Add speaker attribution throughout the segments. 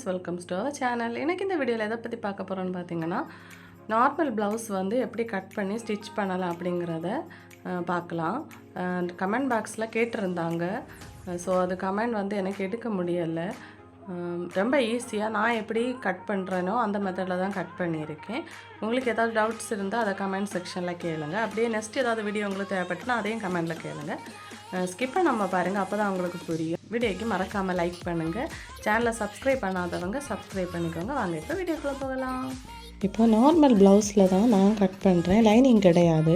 Speaker 1: Friends welcome to our channel எனக்கு இந்த வீடியோவில் எதை பற்றி பார்க்க போகிறோன்னு பார்த்தீங்கன்னா நார்மல் ப்ளவுஸ் வந்து எப்படி கட் பண்ணி ஸ்டிச் பண்ணலாம் அப்படிங்கிறத பார்க்கலாம். கமெண்ட் பாக்ஸில் கேட்டிருந்தாங்க. ஸோ அது கமெண்ட் வந்து எனக்கு எடுக்க முடியலை. ரொம்ப ஈஸியாக நான் எப்படி கட் பண்ணுறேனோ அந்த மெத்தடில் தான் கட் பண்ணியிருக்கேன். உங்களுக்கு ஏதாவது டவுட்ஸ் இருந்தால் அதை கமெண்ட் செக்ஷனில் கேளுங்க. அப்படியே நெக்ஸ்ட் ஏதாவது வீடியோ உங்களுக்கு தேவைப்பட்டுனா அதையும் கமெண்டில் கேளுங்கள் ஸ்கிப் நம்ம பாருங்கள் அப்போ தான் உங்களுக்கு புரியும். வீடியோக்கு மறக்காமல் லைக் பண்ணுங்கள் சேனலை சப்ஸ்கிரைப் பண்ணாதவங்க சப்ஸ்கிரைப் பண்ணிக்கோங்க. வாங்க இப்போ வீடியோக்குள்ளே போகலாம். இப்போ நார்மல் ப்ளவுஸில் தான் நான் கட் பண்ணுறேன் லைனிங் கிடையாது.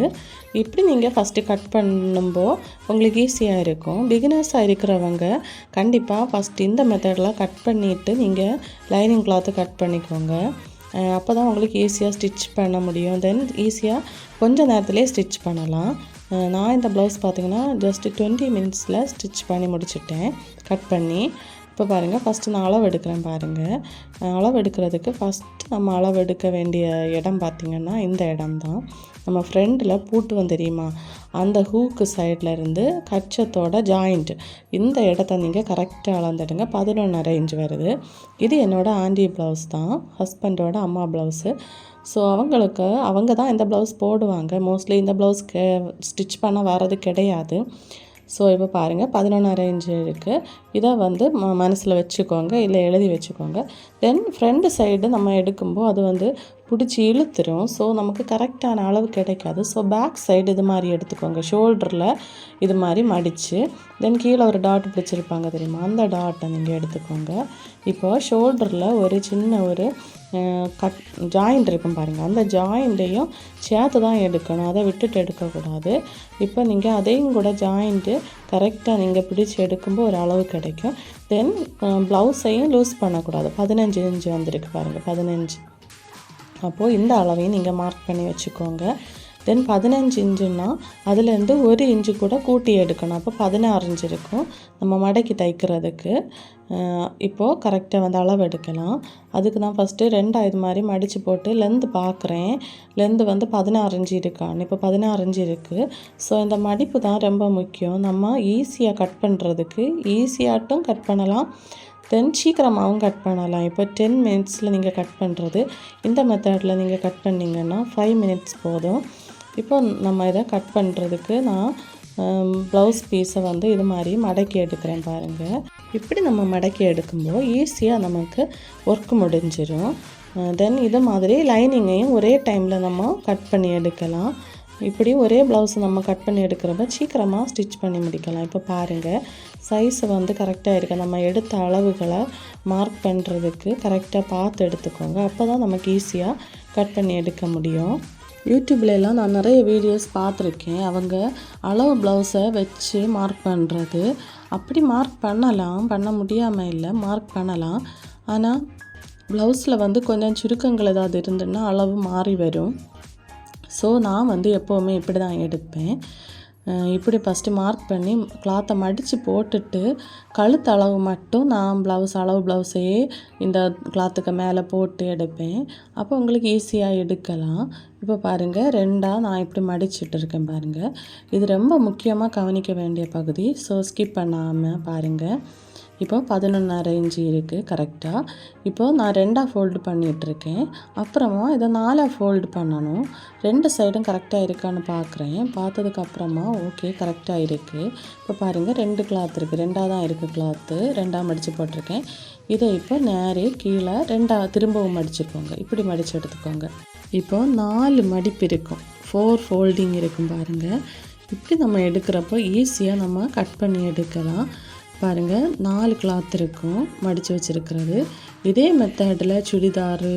Speaker 1: இப்படி நீங்கள் ஃபஸ்ட்டு கட் பண்ணும்போ உங்களுக்கு ஈஸியாக இருக்கும். பிகினர்ஸாக இருக்கிறவங்க கண்டிப்பாக ஃபஸ்ட் இந்த மெத்தடெலாம் கட் பண்ணிவிட்டு நீங்கள் லைனிங் கிளாத்து கட் பண்ணிக்கோங்க. அப்போ தான் உங்களுக்கு ஈஸியாக ஸ்டிச் பண்ண முடியும். தென் ஈஸியாக கொஞ்ச நேரத்துலேயே ஸ்டிச் பண்ணலாம். நான் இந்த ப்ளவுஸ் பார்த்தீங்கன்னா ஜஸ்ட்டு டுவெண்ட்டி மினிட்ஸில் ஸ்டிச் பண்ணி முடிச்சுட்டேன். கட் பண்ணி. இப்போ பாருங்கள் ஃபஸ்ட்டு நான் அளவு எடுக்கிறேன் பாருங்கள் அளவு எடுக்கிறதுக்கு ஃபஸ்ட்டு நம்ம அளவு எடுக்க வேண்டிய இடம் பார்த்திங்கன்னா இந்த இடம் தான். நம்ம ஃப்ரெண்டில் பூட்டுவோம் தெரியுமா? அந்த ஹூக்கு சைடில் இருந்து கச்சத்தோட ஜாயிண்ட் இந்த இடத்த நீங்கள் கரெக்டாக அளந்துடுங்க. பதினொன்றரை இன்ச் வருது. இது என்னோடய ஆண்டி ப்ளவுஸ் தான். ஹஸ்பண்டோட அம்மா ப்ளவுஸு. ஸோ அவங்களுக்கு அவங்க தான் இந்த ப்ளவுஸ் போடுவாங்க. மோஸ்ட்லி இந்த ப்ளவுஸ் கே ஸ்டிச் பண்ண வர்றது கிடையாது. ஸோ இப்போ பாருங்கள் பதினொன்றரை இன்ச்சு இருக்குது இதை வந்து ம மனசில் வச்சுக்கோங்க இல்லை எழுதி வச்சுக்கோங்க. தென் ஃப்ரண்ட் சைடு நம்ம எடுக்கும்போது அது வந்து பிடிச்சி இழுத்துரும். ஸோ நமக்கு கரெக்டான அளவு கிடைக்காது. ஸோ பேக் சைடு இது மாதிரி எடுத்துக்கோங்க. ஷோல்டரில் இது மாதிரி மடித்து தென் கீழே ஒரு டாட் பிடிச்சிருப்பாங்க தெரியுமா? அந்த டாட்டை நீங்கள் எடுத்துக்கோங்க. இப்போ ஷோல்டரில் ஒரு சின்ன ஒரு கட் ஜாயிண்ட் இருக்கும் பாருங்கள் அந்த ஜாயிண்ட்டையும் சேர்த்து தான் எடுக்கணும். அதை விட்டுட்டு எடுக்கக்கூடாது. இப்போ நீங்கள் அதையும் கூட ஜாயிண்ட்டு கரெக்டாக நீங்கள் பிடிச்சி எடுக்கும்போது ஒரு அளவு கிடைக்கும். தென் ப்ளவுஸையும் லூஸ் பண்ணக்கூடாது. பதினஞ்சு இன்ச்சு வந்திருக்கு பாருங்கள் பதினஞ்சு. அப்போது இந்த அளவையும் நீங்கள் மார்க் பண்ணி வச்சுக்கோங்க. தென் பதினஞ்சு இன்ச்சுன்னா அதுலேருந்து ஒரு இன்ச்சு கூட கூட்டி எடுக்கணும். அப்போ பதினாறு இன்ச்சு இருக்கும் நம்ம மடக்கி தைக்கிறதுக்கு. இப்போது கரெக்டாக வந்து அளவு எடுக்கலாம். அதுக்கு தான் ஃபஸ்ட்டு ரெண்டாக இது மாதிரி மடித்து போட்டு லென்த்து பார்க்குறேன் லென்த்து வந்து பதினாறு இன்ச்சு இருக்கான்னு. இப்போ பதினாறு இன்ச்சு இருக்குது ஸோ இந்த மடிப்பு தான் ரொம்ப முக்கியம். நம்ம ஈஸியாக கட் பண்ணுறதுக்கு ஈஸியாகட்டும் கட் பண்ணலாம். தென் சீக்கிரமாகவும் கட் பண்ணலாம். இப்போ டென் மினிட்ஸில் நீங்கள் கட் பண்ணுறது இந்த மெத்தடில் நீங்கள் கட் பண்ணிங்கன்னா ஃபைவ் மினிட்ஸ் போதும். இப்போ நம்ம இதை கட் பண்ணுறதுக்கு நான் ப்ளவுஸ் பீஸை வந்து இது மாதிரி மடக்கி எடுக்கிறேன் பாருங்கள் இப்படி நம்ம மடக்கி எடுக்கும்போது ஈஸியாக நமக்கு ஒர்க் முடிஞ்சிடும் தென் இது மாதிரி லைனிங்கையும் ஒரே டைமில் நம்ம கட் பண்ணி எடுக்கலாம். இப்படி ஒரே ப்ளவுஸ் நம்ம கட் பண்ணி எடுக்கிறப்ப சீக்கிரமாக ஸ்டிச் பண்ணி முடிக்கலாம். இப்போ பாருங்கள் சைஸ் வந்து கரெக்டாக இருக்குது நம்ம எடுத்த அளவுகளை மார்க் பண்ணுறதுக்கு கரெக்டாக பார்த்து எடுத்துக்கோங்க. அப்போ தான் நமக்கு ஈஸியாக கட் பண்ணி எடுக்க முடியும். யூடியூப்லலாம் நான் நிறைய வீடியோஸ் பார்த்துருக்கேன். அவங்க அளவு ப்ளவுஸை வச்சு மார்க் பண்ணுறது அப்படி மார்க் பண்ணலாம். பண்ண முடியாமல் இல்லை மார்க் பண்ணலாம். ஆனால் ப்ளவுஸில் வந்து கொஞ்சம் சுருக்கங்கள் ஏதாவது இருந்துன்னா அளவு மாறி வரும். ஸோ நான் வந்து எப்போவுமே இப்படி தான் எடுப்பேன் இப்படி ஃபஸ்ட்டு மார்க் பண்ணி கிளாத்தை மடித்து போட்டுட்டு கழுத்து அளவு மட்டும் நான் ப்ளவுஸ் அளவு ப்ளவுஸையே இந்த கிளாத்துக்கு மேலே போட்டு எடுப்பேன். அப்போ உங்களுக்கு ஈஸியாக எடுக்கலாம். இப்போ பாருங்கள் ரெண்டாக நான் இப்படி மடிச்சுட்டு இருக்கேன் பாருங்கள் இது ரொம்ப முக்கியமாக கவனிக்க வேண்டிய பகுதி. ஸோ ஸ்கிப் பண்ணாமல் பாருங்கள் இப்போ பதினொன்றரை இன்ச்சு இருக்குது கரெக்டாக இப்போ நான் ரெண்டாக ஃபோல்டு பண்ணிகிட்ருக்கேன் அப்புறமா இதை நாலாக ஃபோல்டு பண்ணணும். ரெண்டு சைடும் கரெக்டாக இருக்கான்னு பார்க்குறேன் பார்த்ததுக்கப்புறமா ஓகே கரெக்டாக இருக்குது இப்போ பாருங்கள் ரெண்டு கிளாத் இருக்குது ரெண்டாக தான் இருக்குது கிளாத்து ரெண்டாக மடித்து போட்டிருக்கேன். இதை இப்போ நேரே கீழே ரெண்டாக திரும்பவும் மடிச்சுக்கோங்க. இப்படி மடித்து எடுத்துக்கோங்க. இப்போ நாலு மடிப்பு இருக்கும். ஃபோர் ஃபோல்டிங் இருக்கும் பாருங்கள் இப்படி நம்ம எடுக்கிறப்போ ஈஸியாக நம்ம கட் பண்ணி எடுக்கலாம். பாருங்கள் நாலு கிளாத் இருக்கும் மடித்து வச்சுருக்கிறது. இதே மெத்தடில் சுடிதாரு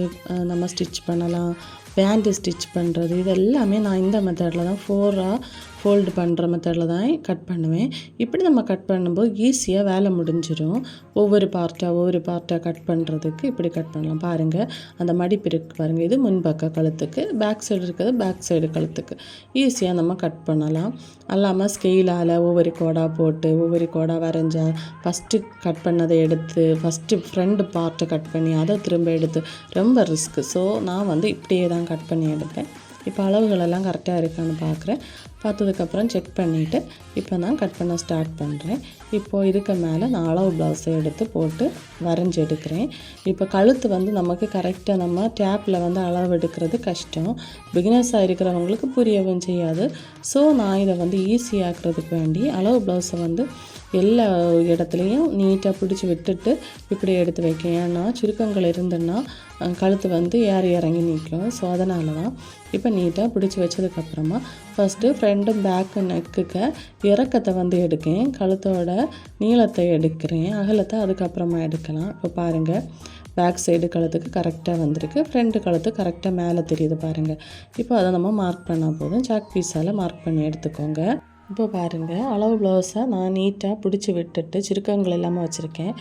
Speaker 1: நம்ம ஸ்டிச் பண்ணலாம் பேண்ட்டு ஸ்டிச் பண்ணுறது இது எல்லாமே நான் இந்த மெத்தடில் தான் ஃபோராக ஃபோல்டு பண்ணுற மெத்தடில் தான் கட் பண்ணுவேன். இப்படி நம்ம கட் பண்ணும்போது ஈஸியாக வேலை முடிஞ்சிடும் ஒவ்வொரு பார்ட்டாக ஒவ்வொரு பார்ட்டாக கட் பண்ணுறதுக்கு இப்படி கட் பண்ணலாம். பாருங்கள் அந்த மடிப்பு இருக்கு பாருங்கள் இது முன்பக்க கழுத்துக்கு பேக் சைடு இருக்கிறது பேக் சைடு கழுத்துக்கு. ஈஸியாக நம்ம கட் பண்ணலாம். அல்லாமல் ஸ்கெயிலால் ஒவ்வொரு கோடாக போட்டு ஒவ்வொரு கோடாக வரைஞ்சால் ஃபஸ்ட்டு கட் பண்ணதை எடுத்து ஃபஸ்ட்டு ஃப்ரண்ட் பார்ட்டை கட் பண்ணி அதை திரும்ப எடுத்து ரொம்ப ரிஸ்க்கு ஸோ நான் வந்து இப்படியே தான் கட் பண்ணி எடுப்பேன். இப்போ அளவுகளெல்லாம் கரெக்டாக இருக்கான்னு பார்க்குறேன் பார்த்ததுக்கப்புறம் செக் பண்ணிவிட்டு இப்போ நான் கட் பண்ண ஸ்டார்ட் பண்ணுறேன் இப்போது இதுக்கு மேலே நான் அளவு ப்ளவுஸை எடுத்து போட்டு வரைஞ்சி எடுக்கிறேன். இப்போ கழுத்து வந்து நமக்கு கரெக்டாக நம்ம டேப்பில் வந்து அளவு எடுக்கிறது கஷ்டம். பிகினர்ஸாக இருக்கிறவங்களுக்கு புரியவும் செய்யாது. ஸோ நான் இதை வந்து ஈஸியாக்குறதுக்கு வேண்டி அளவு ப்ளவுஸை வந்து எல்லா இடத்துலையும் நீட்டாக பிடிச்சி விட்டுட்டு இப்படி எடுத்து வைக்கேன். ஏன்னா சுருக்கங்கள் இருந்துன்னா கழுத்து வந்து ஏறி இறங்கி நிற்கும். ஸோ அதனால தான் இப்போ நீட்டாக பிடிச்சி வச்சதுக்கப்புறமா ஃபஸ்ட்டு ரெண்டும் பேக்கு நெக்குக்கு இறக்கத்தை வந்து எடுக்கேன். கழுத்தோட நீளத்தை எடுக்கிறேன். அகலத்தை அதுக்கப்புறமா எடுக்கலாம். இப்போ பாருங்கள் பேக் சைடு கழுத்துக்கு கரெக்டாக வந்திருக்கு. ஃப்ரண்ட்டு கழுத்து கரெக்டாக மேலே தெரியுது பாருங்கள் இப்போ அதை நம்ம மார்க் பண்ணால் போதும். சாக் பீஸால் மார்க் பண்ணி எடுத்துக்கோங்க. இப்போ பாருங்கள் அளவு ப்ளவுஸை நான் நீட்டாக பிடிச்சி விட்டுட்டு சுருக்கங்கள் இல்லாமல் வச்சுருக்கேன்.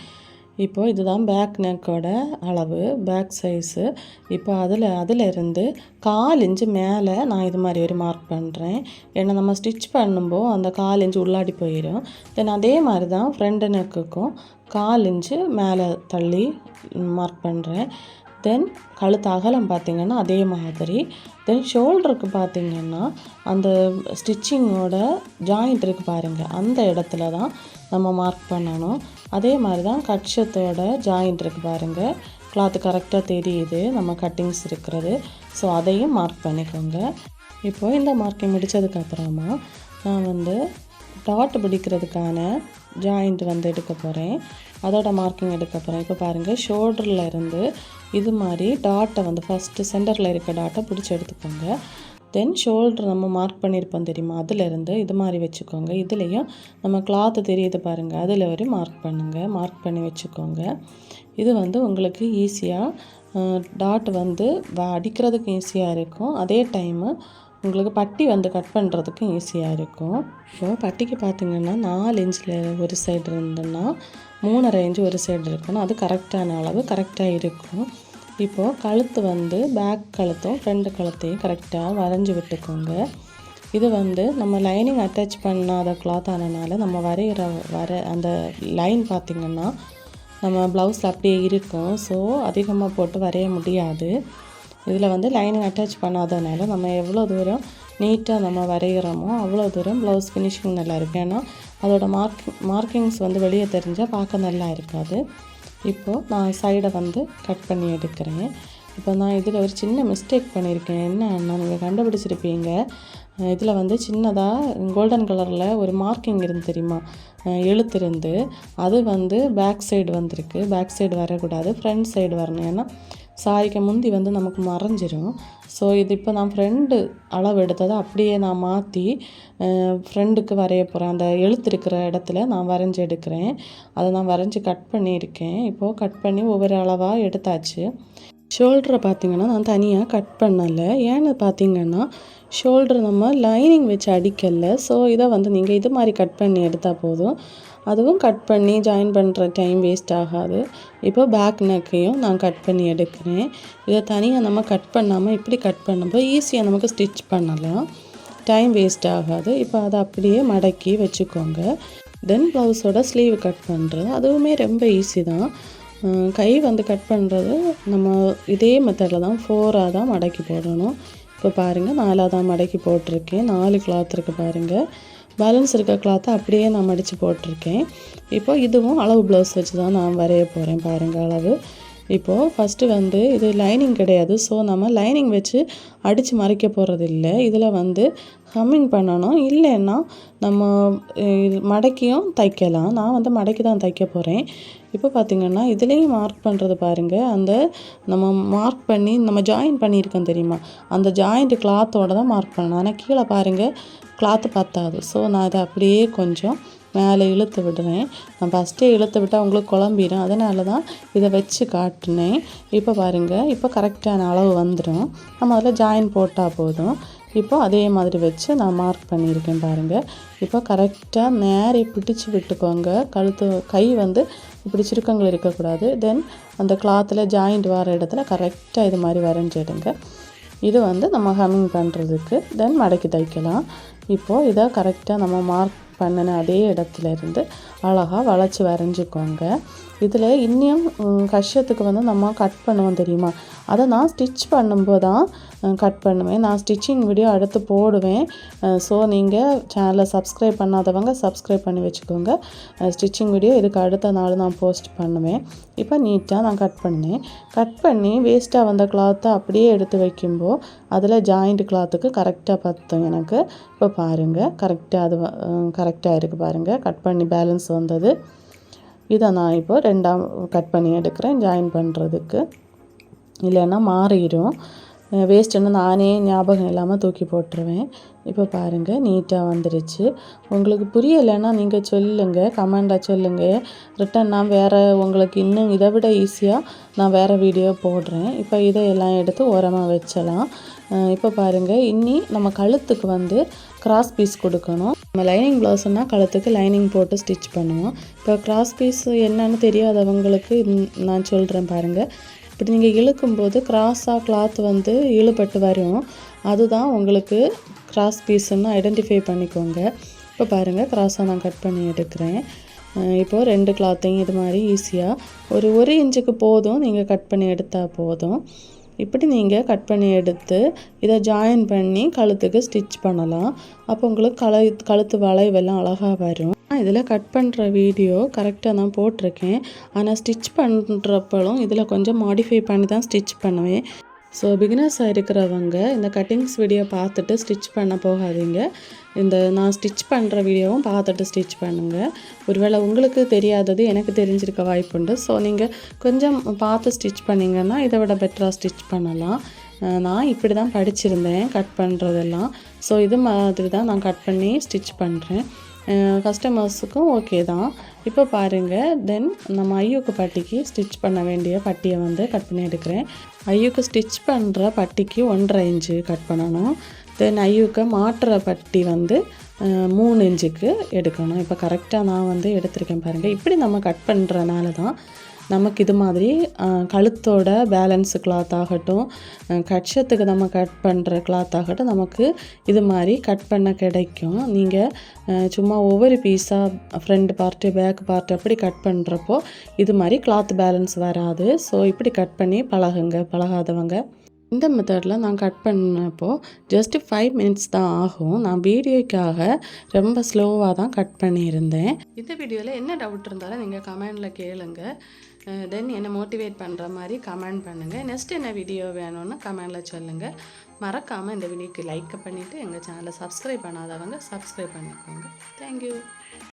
Speaker 1: இப்போது இதுதான் பேக் நெக்கோட அளவு பேக் சைஸு இப்போ அதில் அதிலிருந்து கால் இன்ச்சு மேலே நான் இது மாதிரி ஒரு மார்க் பண்ணுறேன் ஏன்னா நம்ம ஸ்டிச் பண்ணும்போது அந்த கால் இன்ச்சு உள்ளாடி போயிடும் தென் அதே மாதிரி தான் ஃப்ரண்ட் நெக்குக்கும் கால் இன்ச்சு மேலே தள்ளி மார்க் பண்ணுறேன் தென் கழுத்து அகலம் பார்த்திங்கன்னா அதே மாதிரி. தென் ஷோல்டருக்கு பார்த்திங்கன்னா அந்த ஸ்டிச்சிங்கோட ஜாயிண்ட் இருக்குது பாருங்கள் அந்த இடத்துல தான் நம்ம மார்க் பண்ணணும். அதே மாதிரி தான் கட்சத்தோட ஜாயிண்ட் இருக்குது பாருங்கள் கிளாத்து கரெக்டாக தெரியுது. நம்ம கட்டிங்ஸ் இருக்கிறது. ஸோ அதையும் மார்க் பண்ணிக்கோங்க. இப்போ இந்த மார்க்கிங் முடித்ததுக்கப்புறமா நான் வந்து டாட் பிடிக்கிறதுக்கான ஜாயிண்ட் வந்து எடுக்க போகிறேன் அதோட மார்க்கிங் எடுக்க போகிறேன் இப்போ பாருங்கள் ஷோல்டரில் இருந்து இது மாதிரி டாட்டை வந்து ஃபஸ்ட்டு சென்டரில் இருக்க டாட்டை பிடிச்சி எடுத்துக்கோங்க. தென் ஷோல்டர் நம்ம மார்க் பண்ணியிருப்போம் தெரியுமா? அதிலிருந்து இது மாதிரி வச்சுக்கோங்க. இதுலேயும் நம்ம கிளாத்து தெரியுது பாருங்கள் அதில் வரையும் மார்க் பண்ணுங்கள் மார்க் பண்ணி வச்சுக்கோங்க. இது வந்து உங்களுக்கு ஈஸியாக டாட் வந்து வ- அடிக்கிறதுக்கு ஈஸியாக இருக்கும். அதே டைமு உங்களுக்கு பட்டி வந்து கட் பண்ணுறதுக்கும் ஈஸியாக இருக்கும். இப்போ பட்டிக்கு பார்த்திங்கன்னா நாலு இன்ச்சில் ஒரு சைடு இருந்ததுன்னா மூணரை இன்ச்சு ஒரு சைடு இருக்கணும் அது கரெக்டான அளவு கரெக்டாக இருக்கும். இப்போது கழுத்து வந்து பேக் கழுத்தும் ஃப்ரண்ட் கழுத்தையும் கரெக்டாக வரைஞ்சி விட்டுக்கோங்க. இது வந்து நம்ம லைனிங் அட்டாச் பண்ணாத கிளாத் ஆனனால நம்ம வரைகிற வர அந்த லைன் பார்த்திங்கன்னா நம்ம ப்ளவுஸில் அப்படியே இருக்கும். ஸோ அதிகமாக போட்டு வரைய முடியாது. இதில் வந்து லைனிங் அட்டாச் பண்ணாதனால நம்ம எவ்வளோ தூரம் நீட்டாக நம்ம வரைகிறோமோ அவ்வளோ தூரம் ப்ளவுஸ் ஃபினிஷிங் நல்லா இருக்கும். ஏன்னா அதோடய மார்க் மார்க்கிங்ஸ் வந்து வெளியே தெரிஞ்சால் பார்க்க நல்லா இருக்காது. இப்போது நான் சைடை வந்து கட் பண்ணி எடுக்கிறேன். இப்போ நான் இதில் ஒரு சின்ன மிஸ்டேக் பண்ணியிருக்கேன். என்னன்னா நீங்கள் கண்டுபிடிச்சிருப்பீங்க. இதில் வந்து சின்னதாக கோல்டன் கலரில் ஒரு மார்க்கிங் இருந்து தெரியுமா? அஹ் எழுத்து இருந்து. அது வந்து பேக் சைடு வந்திருக்கு. பேக் சைடு வரக்கூடாது. ஃப்ரண்ட் சைடு வரணும். ஏன்னா சாரிக்கு முந்தி வந்து நமக்கு மறைஞ்சிரும். ஸோ இது இப்போ நான் ஃப்ரெண்டு அளவு எடுத்ததை அப்படியே நான் மாற்றி ஃப்ரெண்டுக்கு வரைய போகிறேன் அந்த எழுத்து இருக்கிற இடத்துல நான் வரைஞ்சி எடுக்கிறேன். அதை நான் வரைஞ்சி கட் பண்ணியிருக்கேன். இப்போது கட் பண்ணி ஒவ்வொரு அளவாக எடுத்தாச்சு. ஷோல்டரை பார்த்திங்கன்னா நான் தனியாக கட் பண்ணலை. ஏன்னு பார்த்தீங்கன்னா ஷோல்டர் நம்ம லைனிங் வச்சு அடிக்கலை ஸோ இதை வந்து நீங்கள் இது மாதிரி கட் பண்ணி எடுத்தால் போதும். அதுவும் கட் பண்ணி ஜாயின் பண்ணுற டைம் வேஸ்ட் ஆகாது. இப்போ பேக் நெக்கையும் நான் கட் பண்ணி எடுக்கிறேன். இதை தனியாக நம்ம கட் பண்ணாமல் இப்படி கட் பண்ணும்போது ஈஸியாக நமக்கு ஸ்டிச் பண்ணலாம். டைம் வேஸ்ட் ஆகாது. இப்போ அதை அப்படியே மடக்கி வச்சுக்கோங்க. தென் ப்ளவுஸோட ஸ்லீவ் கட் பண்ணுறது அதுவுமே ரொம்ப ஈஸி தான். கை வந்து கட் பண்ணுறது நம்ம இதே மெத்தடில் தான் ஃபோராக தான் மடக்கி போடணும். இப்போ பாருங்கள் நாலாக தான் மடக்கி போட்டிருக்கேன். நாலு கிளாத் இருக்குது பாருங்கள் பேலன்ஸ் இருக்க கிளாத்தை அப்படியே நான் மடித்து போட்டிருக்கேன். இப்போ இதுவும் அளவு ப்ளவுஸ் வச்சு தான் நான் வரைய போகிறேன் பாருங்கள் அளவு. இப்போது ஃபஸ்ட்டு வந்து இது லைனிங் கிடையாது. ஸோ நம்ம லைனிங் வச்சு அடித்து மறைக்க போகிறது இல்லை இதில் வந்து ஹம்மிங் பண்ணணும். இல்லைன்னா நம்ம இது மடக்கியும் தைக்கலாம். நான் வந்து மடக்கி தான் தைக்க போகிறேன் இப்போ பார்த்திங்கன்னா இதுலேயும் மார்க் பண்ணுறது பாருங்கள் அந்த நம்ம மார்க் பண்ணி நம்ம ஜாயின் பண்ணியிருக்கோம் தெரியுமா? அந்த ஜாயிண்ட் கிளாத்தோடு தான் மார்க் பண்ணணும். ஆனால் கீழே பாருங்கள் கிளாத்து பத்தாது. ஸோ நான் அதை அப்படியே கொஞ்சம் மேலே இழுத்து விடுறேன். நான் ஃபஸ்ட்டே இழுத்து விட்டால் உங்களுக்கு குழம்பிடும் அதனால தான் இதை வச்சு காட்டினேன். இப்போ பாருங்கள் இப்போ கரெக்டான அளவு வந்துடும் நம்ம அதில் ஜாயின் போட்டால் போதும். இப்போ அதே மாதிரி வச்சு நான் மார்க் பண்ணியிருக்கேன் பாருங்கள் இப்போ கரெக்டாக நேரே பிடிச்சு விட்டுக்கோங்க. கழுத்து கை வந்து இப்படி சுருக்கங்கள் இருக்கக்கூடாது. தென் அந்த கிளாத்தில் ஜாயிண்ட் வர இடத்துல கரெக்டாக இது மாதிரி வரைஞ்சிடுங்க இது வந்து நம்ம ஹம்மிங் பண்ணுறதுக்கு தென் மடக்கி தைக்கலாம். இப்போது இதை கரெக்டாக நம்ம மார்க் பண்ணின அதே இடத்துல இருந்து அழகாக வளைச்சி வரைஞ்சிக்கோங்க. இதில் இன்னும் கஷ்டத்துக்கு வந்து நம்ம கட் பண்ணுவோம் தெரியுமா? அதை நான் ஸ்டிச் பண்ணும்போது தான் கட் பண்ணுவேன். நான் ஸ்டிச்சிங் வீடியோ அடுத்து போடுவேன். ஸோ நீங்கள் சேனலை சப்ஸ்கிரைப் பண்ணாதவங்க சப்ஸ்கிரைப் பண்ணி வச்சுக்கோங்க. ஸ்டிச்சிங் வீடியோ இதுக்கு அடுத்த நாள் நான் போஸ்ட் பண்ணுவேன். இப்போ நீட்டாக நான் கட் பண்ணேன். கட் பண்ணி வேஸ்ட்டாக வந்த கிளாத்தை அப்படியே எடுத்து வைக்கும்போது அதில் ஜாயிண்ட் கிளாத்துக்கு கரெக்டாக பத்தும் எனக்கு. இப்போ பாருங்கள் கரெக்டாக அது கரெக்டாக இருக்குது பாருங்கள் கட் பண்ணி பேலன்ஸ் வந்தது. இதை நான் இப்போ ரெண்டாம் கட் பண்ணி எடுக்கிறேன் ஜாயின் பண்ணுறதுக்கு இல்லைன்னா மாறிடும். வேஸ்ட்டுன்னு நானே ஞாபகம் இல்லாமல் தூக்கி போட்டுருவேன். இப்போ பாருங்கள் நீட்டாக வந்துருச்சு. உங்களுக்கு புரியலைன்னா நீங்கள் சொல்லுங்கள் கமெண்டாக சொல்லுங்கள் ரிட்டன் நான் வேறு உங்களுக்கு இன்னும் இதை விட ஈஸியாக நான் வேறு வீடியோ போடுறேன். இப்போ இதை எல்லாம் எடுத்து ஓரமாக வச்சலாம். இப்போ பாருங்கள் இன்னி நம்ம கழுத்துக்கு வந்து கிராஸ் பீஸ் கொடுக்கணும். நம்ம லைனிங் ப்ளவுஸ்னா கழுத்துக்கு லைனிங் போட்டு ஸ்டிச் பண்ணுவோம். இப்போ கிராஸ் பீஸ் என்னன்னு தெரியாதவங்களுக்கு நான் சொல்கிறேன் பாருங்கள் இப்படி நீங்கள் இழுக்கும்போது கிராஸாக கிளாத் வந்து இழுபட்டு வரும். அதுதான் உங்களுக்கு கிராஸ் பீஸ்ன்னு ஐடென்டிஃபை பண்ணிக்கோங்க. இப்போ பாருங்கள் கிராஸாக நான் கட் பண்ணி எடுக்கிறேன். இப்போது ரெண்டு கிளாத்தையும் இது மாதிரி ஈஸியாக ஒரு ஒரு இன்ச்சுக்கு போதும் நீங்கள் கட் பண்ணி எடுத்தால் போதும். இப்படி நீங்கள் கட் பண்ணி எடுத்து இதை ஜாயின் பண்ணி கழுத்துக்கு ஸ்டிச் பண்ணலாம். அப்போ உங்களுக்கு கழு கழுத்து வளைவெல்லாம் அழகாக வரும். நான் இதில் கட் பண்ணுற வீடியோ கரெக்டாக தான் போட்டிருக்கேன். ஆனால் ஸ்டிச் பண்ணுறப்பளும் இதில் கொஞ்சம் மாடிஃபை பண்ணி தான் ஸ்டிச் பண்ணுவேன். ஸோ பிகினர்ஸாக இருக்கிறவங்க இந்த கட்டிங்ஸ் வீடியோ பார்த்துட்டு ஸ்டிச் பண்ண போகாதீங்க. இந்த நான் ஸ்டிச் பண்ணுற வீடியோவும் பார்த்துட்டு ஸ்டிச் பண்ணுங்கள் ஒருவேளை உங்களுக்கு தெரியாதது எனக்கு தெரிஞ்சிருக்க வாய்ப்புண்டு. ஸோ நீங்கள் கொஞ்சம் பார்த்து ஸ்டிச் பண்ணிங்கன்னா இதை விட பெட்டராக ஸ்டிச் பண்ணலாம். நான் இப்படி தான் படிச்சிருந்தேன் கட் பண்ணுறதெல்லாம் ஸோ இது மாதிரி தான் நான் கட் பண்ணி ஸ்டிச் பண்ணுறேன் கஸ்டமர்ஸுக்கும் ஓகே தான். இப்போ பாருங்கள் தென் நம்ம ஐயூக்கு பட்டிக்கு ஸ்டிச் பண்ண வேண்டிய பட்டியை வந்து கட் பண்ணி எடுக்கிறேன். ஐயூக்கு ஸ்டிச் பண்ணுற பட்டிக்கு ஒன்றரை இன்ச்சு கட் பண்ணணும். தென் ஐயூக்கு மாட்டுற பட்டி வந்து மூணு இன்ச்சுக்கு எடுக்கணும். இப்போ கரெக்டாக நான் வந்து எடுத்திருக்கேன் பாருங்கள் இப்படி நம்ம கட் பண்ணுறனால தான் நமக்கு இது மாதிரி கழுத்தோட பேலன்ஸு கிளாத் ஆகட்டும் கட்சத்துக்கு நம்ம கட் பண்ணுற கிளாத் ஆகட்டும் நமக்கு இது மாதிரி கட் பண்ண கிடைக்கும். நீங்கள் சும்மா ஒவ்வொரு பீஸாக ஃப்ரண்ட் பார்ட்டு பேக் பார்ட் அப்படி கட் பண்ணுறப்போ இது மாதிரி கிளாத் பேலன்ஸ் வராது. ஸோ இப்படி கட் பண்ணி பழகுங்க பழகாதவங்க. இந்த மெத்தடில் நான் கட் பண்ணப்போ ஜஸ்ட்டு ஃபைவ் மினிட்ஸ் தான் ஆகும். நான் வீடியோக்காக ரொம்ப ஸ்லோவாக தான் கட் பண்ணியிருந்தேன். இந்த வீடியோவில் என்ன டவுட் இருந்தாலும் நீங்கள் கமெண்டில் கேளுங்கள் தென் என்னை மோட்டிவேட் பண்ணுற மாதிரி கமெண்ட் பண்ணுங்கள் நெக்ஸ்ட் என்ன வீடியோ வேணும்னு கமெண்டில் சொல்லுங்கள் மறக்காமல் இந்த வீடியோக்கு லைக் பண்ணிவிட்டு எங்கள் சேனலை சப்ஸ்கிரைப் பண்ணாதவங்க சப்ஸ்கிரைப் பண்ணிக்கோங்க. தேங்க்யூ